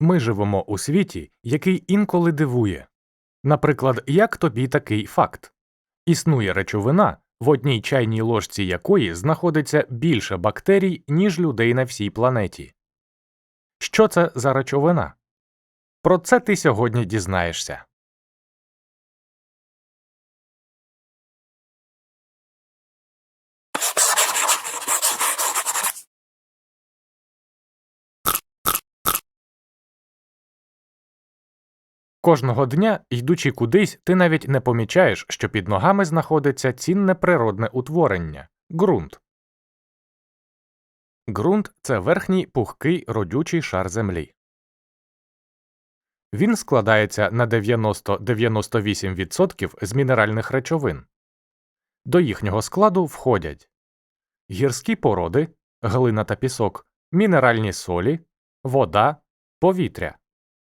Ми живемо у світі, який інколи дивує. Наприклад, як тобі такий факт? Існує речовина, в одній чайній ложці якої знаходиться більше бактерій, ніж людей на всій планеті. Що це за речовина? Про це ти сьогодні дізнаєшся. Кожного дня, йдучи кудись, ти навіть не помічаєш, що під ногами знаходиться цінне природне утворення ґрунт. Ґрунт це верхній пухкий родючий шар землі. Він складається на 90-98% з мінеральних речовин. До їхнього складу входять гірські породи, глина та пісок, мінеральні солі, вода, повітря.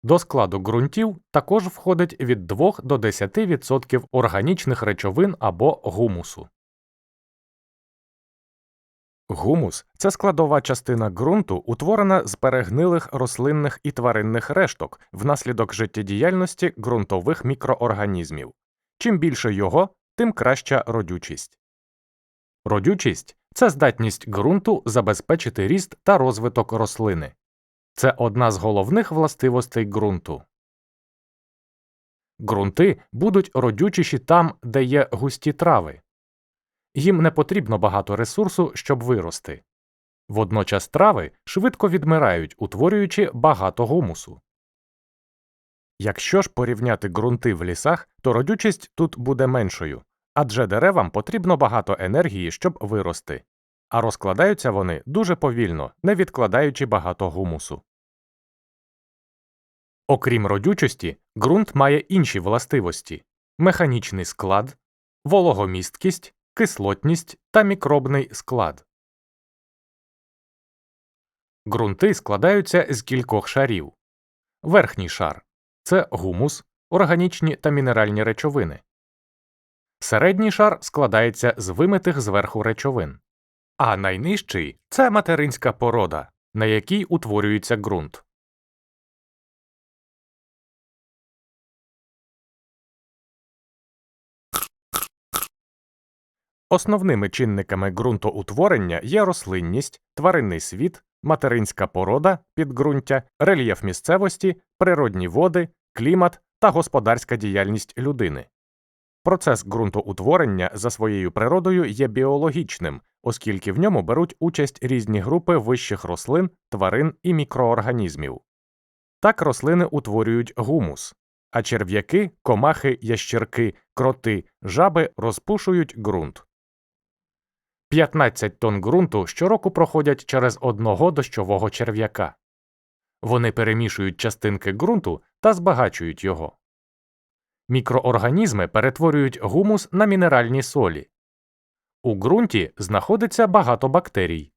До складу ґрунтів також входить від 2 до 10% органічних речовин або гумусу. Гумус це складова частина ґрунту, утворена з перегнилих рослинних і тваринних решток внаслідок життєдіяльності ґрунтових мікроорганізмів. Чим більше його, тим краща родючість. Родючість це здатність ґрунту забезпечити ріст та розвиток рослини. Це одна з головних властивостей ґрунту. Ґрунти будуть родючіші там, де є густі трави. Їм не потрібно багато ресурсу, щоб вирости. Водночас трави швидко відмирають, утворюючи багато гумусу. Якщо ж порівняти ґрунти в лісах, то родючість тут буде меншою, адже деревам потрібно багато енергії, щоб вирости, а розкладаються вони дуже повільно, не відкладаючи багато гумусу. Окрім родючості, ґрунт має інші властивості механічний склад, вологомісткість, кислотність та мікробний склад. Ґрунти складаються з кількох шарів. Верхній шар це гумус, органічні та мінеральні речовини. Середній шар складається з вимитих зверху речовин, а найнижчий це материнська порода, на якій утворюється ґрунт. Основними чинниками ґрунтоутворення є рослинність, тваринний світ, материнська порода, підґрунтя, рельєф місцевості, природні води, клімат та господарська діяльність людини. Процес ґрунтоутворення за своєю природою є біологічним, оскільки в ньому беруть участь різні групи вищих рослин, тварин і мікроорганізмів. Так рослини утворюють гумус, а черв'яки, комахи, ящірки, кроти, жаби розпушують ґрунт. 15 тонн ґрунту щороку проходять через одного дощового черв'яка. Вони перемішують частинки ґрунту та збагачують його. Мікроорганізми перетворюють гумус на мінеральні солі. У ґрунті знаходиться багато бактерій.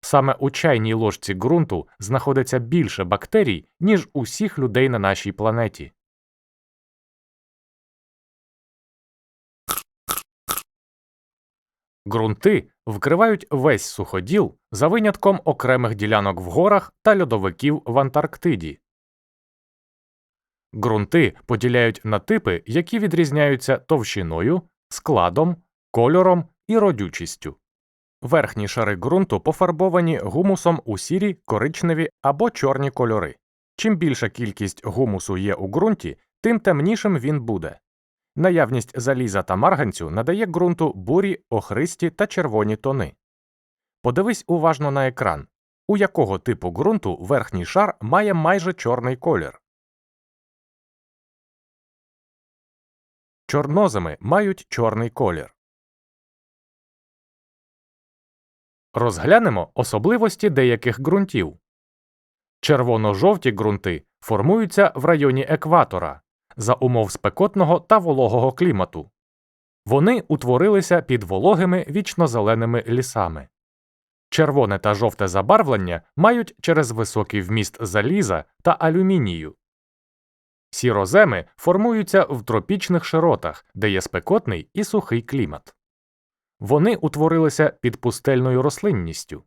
Саме у чайній ложці ґрунту знаходиться більше бактерій, ніж усіх людей на нашій планеті. Ґрунти вкривають весь суходіл за винятком окремих ділянок в горах та льодовиків в Антарктиді. Ґрунти поділяють на типи, які відрізняються товщиною, складом, кольором і родючістю. Верхні шари ґрунту пофарбовані гумусом у сірі, коричневі або чорні кольори. Чим більша кількість гумусу є у ґрунті, тим темнішим він буде. Наявність заліза та марганцю надає ґрунту бурі, охристі та червоні тони. Подивись уважно на екран, у якого типу ґрунту верхній шар має майже чорний колір. Чорноземи мають чорний колір. Розглянемо особливості деяких ґрунтів. Червоно-жовті ґрунти формуються в районі екватора за умов спекотного та вологого клімату. Вони утворилися під вологими вічнозеленими лісами. Червоне та жовте забарвлення мають через високий вміст заліза та алюмінію. Сіроземи формуються в тропічних широтах, де є спекотний і сухий клімат. Вони утворилися під пустельною рослинністю.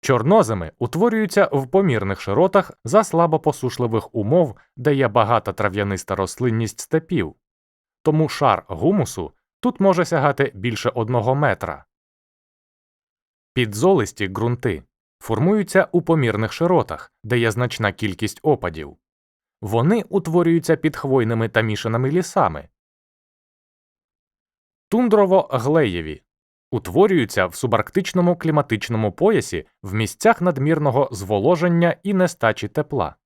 Чорноземи утворюються в помірних широтах за слабопосушливих умов, де є багата трав'яниста рослинність степів. Тому шар гумусу тут може сягати більше одного метра. Підзолисті ґрунти формуються у помірних широтах, де є значна кількість опадів. Вони утворюються під хвойними та мішаними лісами. Тундрово-глеєві утворюються в субарктичному кліматичному поясі в місцях надмірного зволоження і нестачі тепла.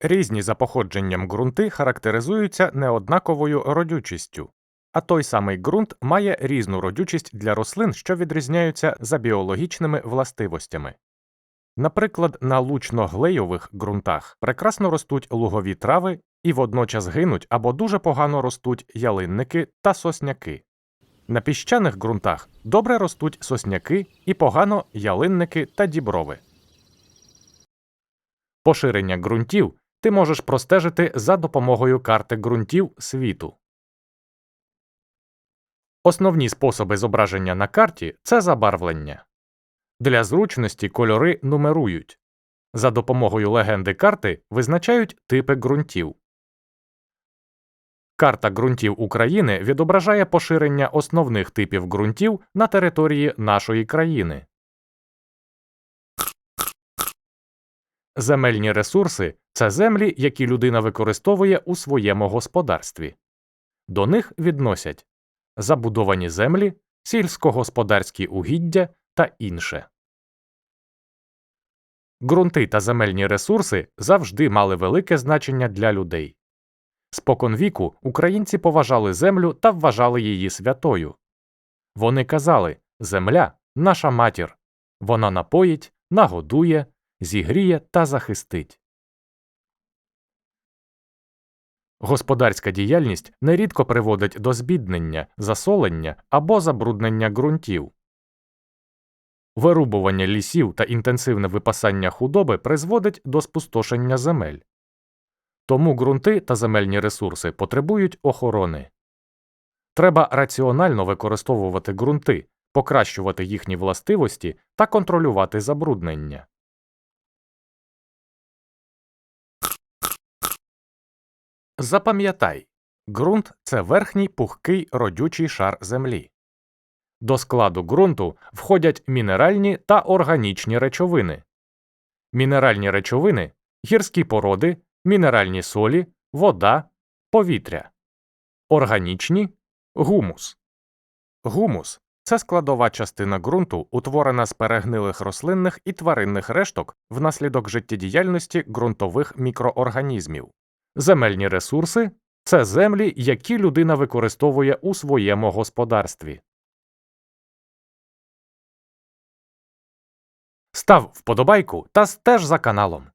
Різні за походженням ґрунти характеризуються неоднаковою родючістю, а той самий ґрунт має різну родючість для рослин, що відрізняються за біологічними властивостями. Наприклад, на лучно-глейових ґрунтах прекрасно ростуть лугові трави і водночас гинуть або дуже погано ростуть ялинники та сосняки. На піщаних ґрунтах добре ростуть сосняки і погано ялинники та діброви. Поширення ґрунтів ти можеш простежити за допомогою карти ґрунтів світу. Основні способи зображення на карті це забарвлення. Для зручності кольори нумерують. За допомогою легенди карти визначають типи ґрунтів. Карта ґрунтів України відображає поширення основних типів ґрунтів на території нашої країни. Земельні ресурси це землі, які людина використовує у своєму господарстві. До них відносять забудовані землі, сільськогосподарські угіддя та інше. Ґрунти та земельні ресурси завжди мали велике значення для людей. Споконвіку українці поважали землю та вважали її святою. Вони казали Земля наша матір. Вона напоїть, нагодує, зігріє та захистить. Господарська діяльність нерідко приводить до збіднення, засолення або забруднення ґрунтів. Вирубування лісів та інтенсивне випасання худоби призводить до спустошення земель. Тому ґрунти та земельні ресурси потребують охорони. Треба раціонально використовувати ґрунти, покращувати їхні властивості та контролювати забруднення. Запам'ятай ґрунт це верхній пухкий родючий шар землі. До складу ґрунту входять мінеральні та органічні речовини. Мінеральні речовини гірські породи, мінеральні солі, вода, повітря. Органічні гумус. Гумус це складова частина ґрунту, утворена з перегнилих рослинних і тваринних решток внаслідок життєдіяльності ґрунтових мікроорганізмів. Земельні ресурси це землі, які людина використовує у своєму господарстві. Став вподобайку та стеж за каналом.